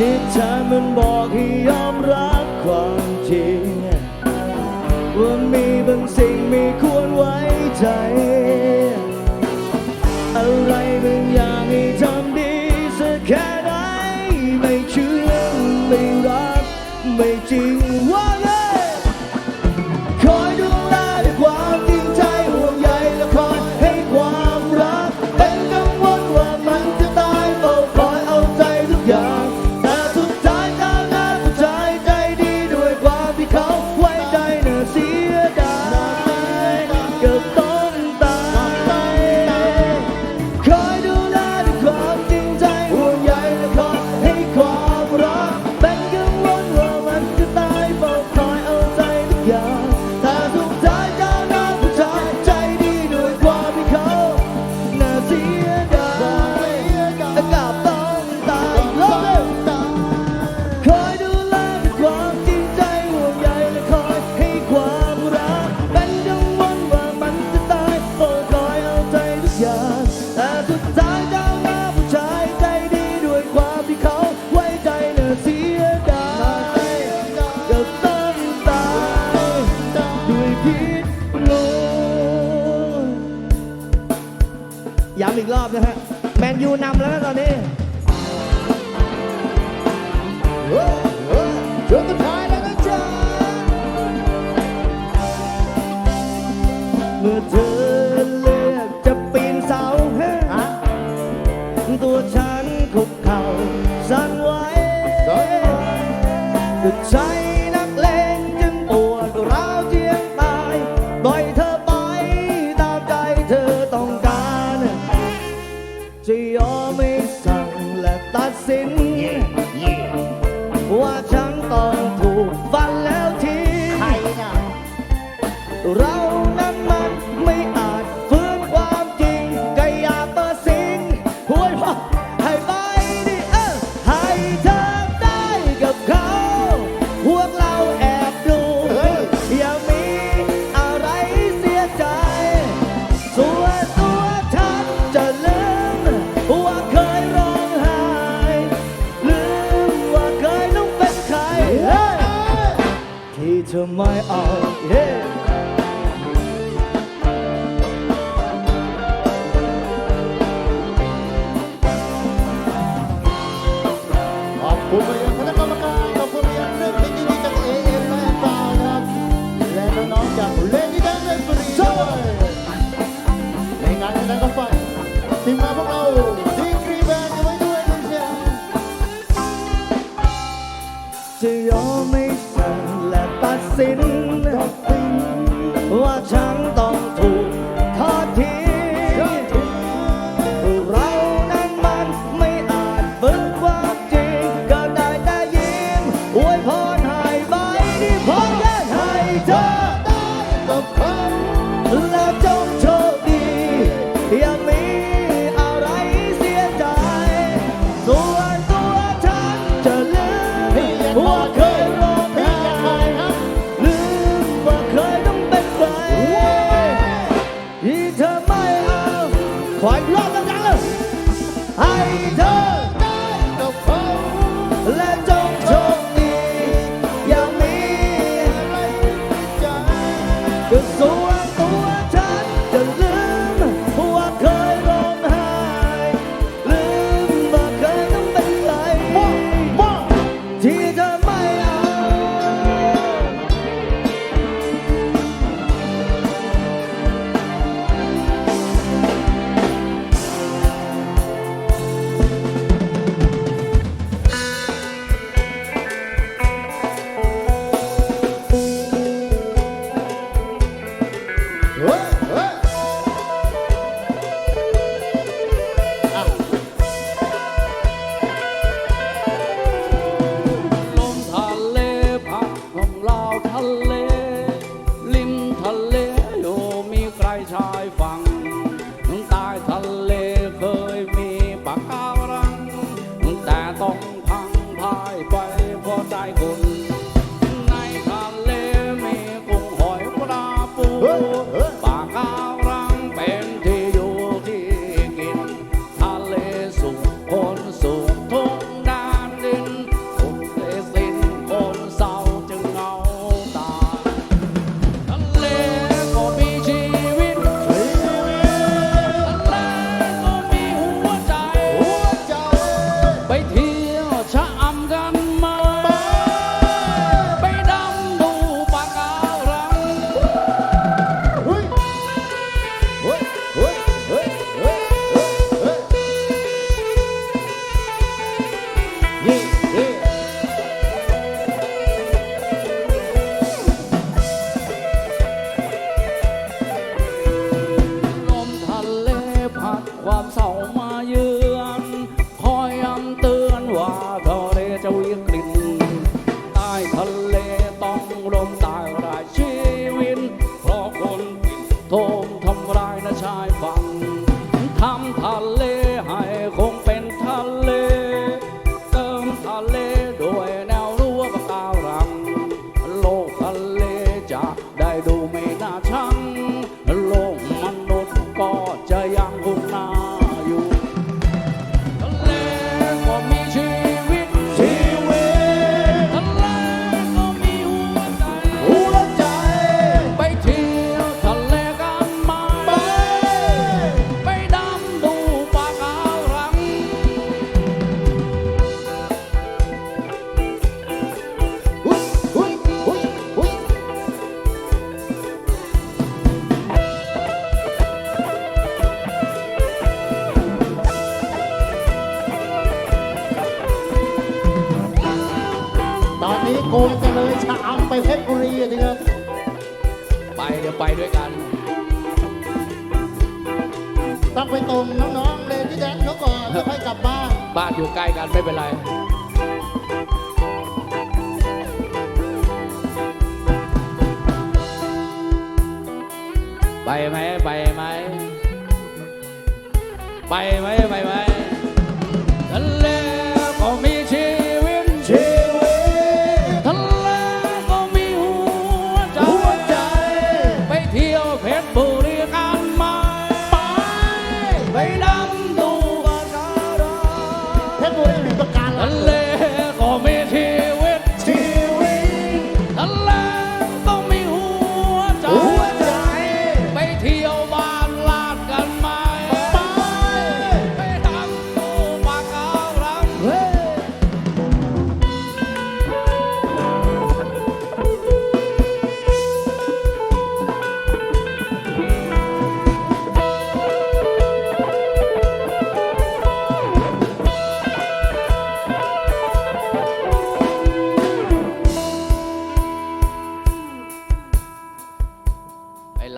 นิทานมันบอกให้ยอมรับความจริง ว่ามีบางสิ่งไม่ควรไว้ใจ อะไรบางอย่างให้ทำดีสักแค่ไหน ไม่เชื่อไม่รัก ไม่จริงว่าเลย ช่วงสุดท้เมื่อเธอเลือกจะปีนเสาให้ตัวฉันคุกเข่าสั่นไหวสุดใจนักเลงจึงปวดร้าวเจียงตายปยเธอไปตามใจเธอต้องการจะยอมไม่สั่งและตัดสิน ว่าฉัน อนถูกฟันแล้วทีใครนะเรา my heart. Yeah. Acompanha ความ ไปเดี๋ยวไปด้วยกัน ต้องไปตรงน้องๆเลยที่แดนเขาก่อนเล้วค่อยกลับบ้านบ้านอยู่ใกล้กันไม่เป็นไร ไปไหมไปไหมไปไหมไปไหม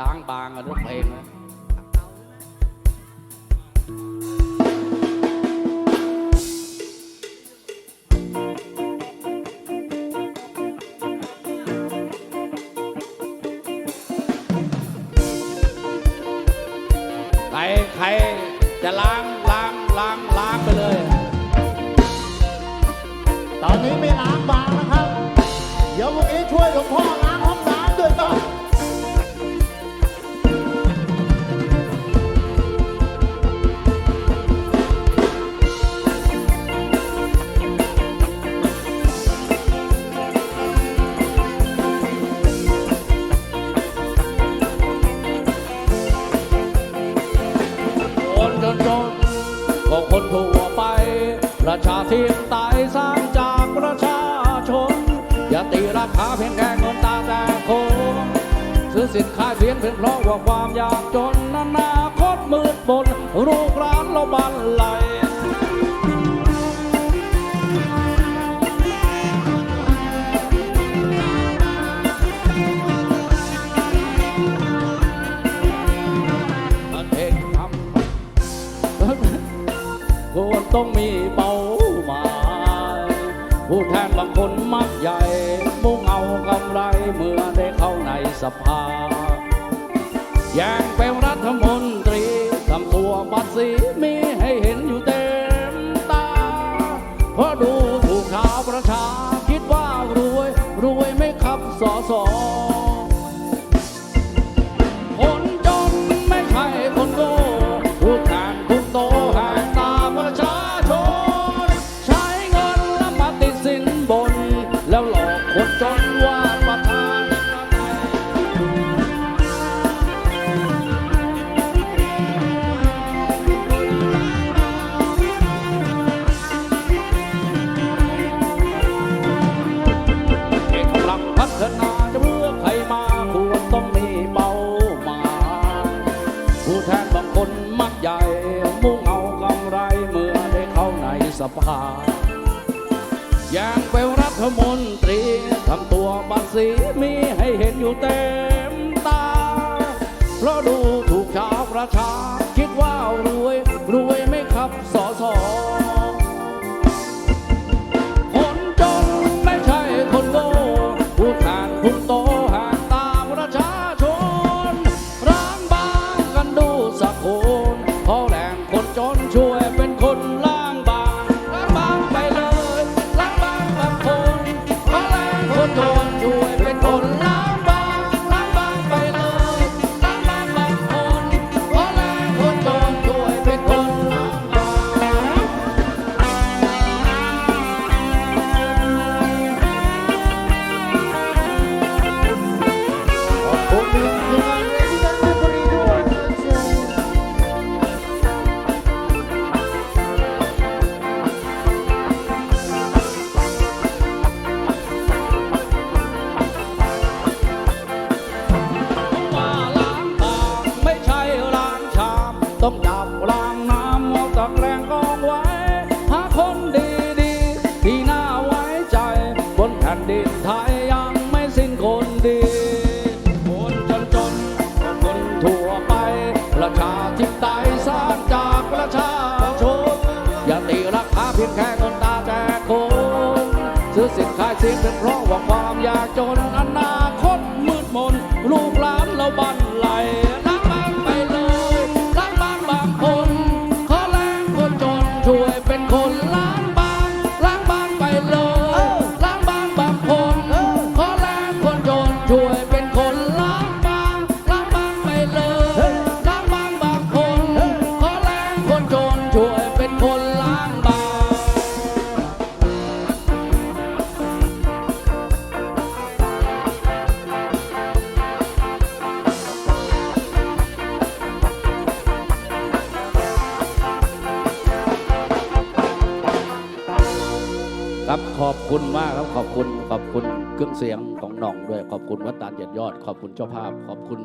ล้างบางกับทุกเพลงนะใครใครจะล้างล้างล้างล้างไปเลย ตอนนี้ไม่ล้างบางนะครับ เดี๋ยวพวกนี้ช่วยหลวงพ่อ ราคาเพียงแค่เงินตาแต่โคงซื้อสินค้าเสียงเพียงเพราะว่าความอยากจนนานาคตมืดบนรูกร้านเราบันไหลางคนมักใหญ่ มุ่งเอากำไรเมื่อได้เข้าในสภา อย่างเป็นรัฐมนตรีทำตัวบัตรสีมีให้เห็นอยู่เต็มตาเพราะดู สีมีให้เห็นอยู่เต็มตา เพราะดูถูกชาวประชา คิดว่ารวยรวยไม่ขับสอสอคนจนไม่ใช่คนโง่ผู้ทนคุโตหากตาประชาชนร้างบางกันดูสักคนพอแรงคนจนช่วยเป็นคนละ ดินไทยยังไม่สิ้นคนดีคนจนจนก็คนทั่วไป ประชาธิปไตยสร้างจากประชาชนอย่าตีราคาเพียงแค่คนตาแจกคนซื้อสินขายเสียงเป็นเพราะว่าความยากจนอนาคต ขอบคุณมากครับขอบคุณขอบคุณเครื่องเสียงของหน่องด้วย ขอบคุณวัดตาลเจ็ดยอด ขอบคุณเจ้าภาพ ขอบคุณ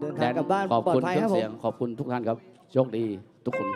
เดินทางกลับบ้านขอบปลอคุดณภัยเครื่คอรับงผเสียงมขอบคุณทุกท่านครับโชคดีทุกคน